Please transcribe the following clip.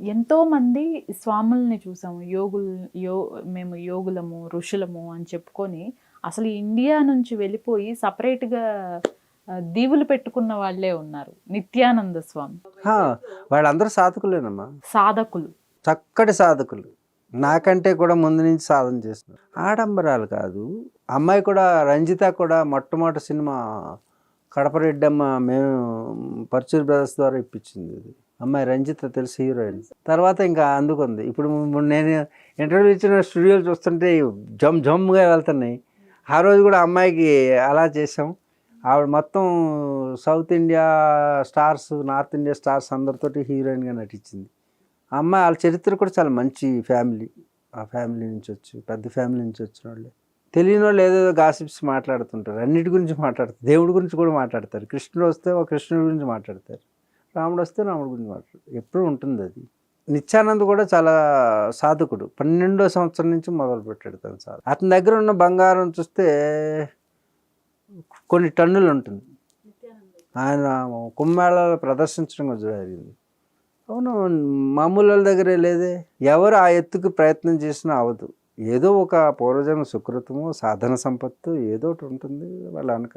ఎంతోమంది స్వాముల్ని చూసాము. యోగుల్ యో మేము యోగులము ఋషులము అని చెప్పుకొని అసలు ఇండియా నుంచి వెళ్ళిపోయి సపరేట్గా దీవులు పెట్టుకున్న వాళ్ళే ఉన్నారు. నిత్యానంద స్వామి. వాళ్ళందరూ సాధకులేనమ్మా. సాధకులు. చక్కటి సాధకులు. నాకంటే కూడా ముందు నుంచి సాధన చేస్తున్నారు. ఆడంబరాలు కాదు. అమ్మాయి కూడా రంజిత కూడా మొట్టమొదటి సినిమా కడపరెడ్డమ్మ మేము పర్చూర్ బ్రదర్స్ ద్వారా ఇప్పించింది ఇది. అమ్మాయి రంజిత తెలుసు హీరోయిన్. తర్వాత ఇంకా అందుకుంది ఇప్పుడు నేను ఇంటర్వ్యూ ఇచ్చిన స్టూడియోలు చూస్తుంటే జమ్ జమ్గా వెళ్తున్నాయి. ఆ రోజు కూడా అమ్మాయికి అలా చేసాం ఆవిడ మొత్తం south India stars north India stars అందరితోటి హీరోయిన్గా నటించింది. అమ్మాయి వాళ్ళ చరిత్ర కూడా చాలా మంచి ఫ్యామిలీ. ఆ ఫ్యామిలీ నుంచి వచ్చి పెద్ద ఫ్యామిలీ నుంచి వచ్చిన వాళ్ళు. తెలియని వాళ్ళు ఏదేదో గాసిప్స్ మాట్లాడుతుంటారు. అన్నిటి గురించి మాట్లాడతారు. దేవుడి గురించి కూడా మాట్లాడతారు. కృష్ణుడు వస్తే ఒక కృష్ణుడి గురించి మాట్లాడతారు. రాముడు వస్తే రాముడు గురించి మాట్లాడు. ఎప్పుడు ఉంటుంది అది? నిత్యానంద్ కూడా చాలా సాధకుడు. పన్నెండో సంవత్సరం నుంచి మొదలు పెట్టాడు తను సార్ అతని దగ్గర ఉన్న బంగారం చూస్తే కొన్ని టన్నులు ఉంటుంది. ఆయన కుమ్మేళాలు ప్రదర్శించడం జరిగింది. అవును మామూలు వాళ్ళ దగ్గరే లేదే. ఎవరు ఆ ఎత్తుకు ప్రయత్నం చేసినా అవదు. ఏదో ఒక పూర్వజన్మ సుకృతము సాధన సంపత్తు ఏదో ఒకటి ఉంటుంది వాళ్ళ వెనక.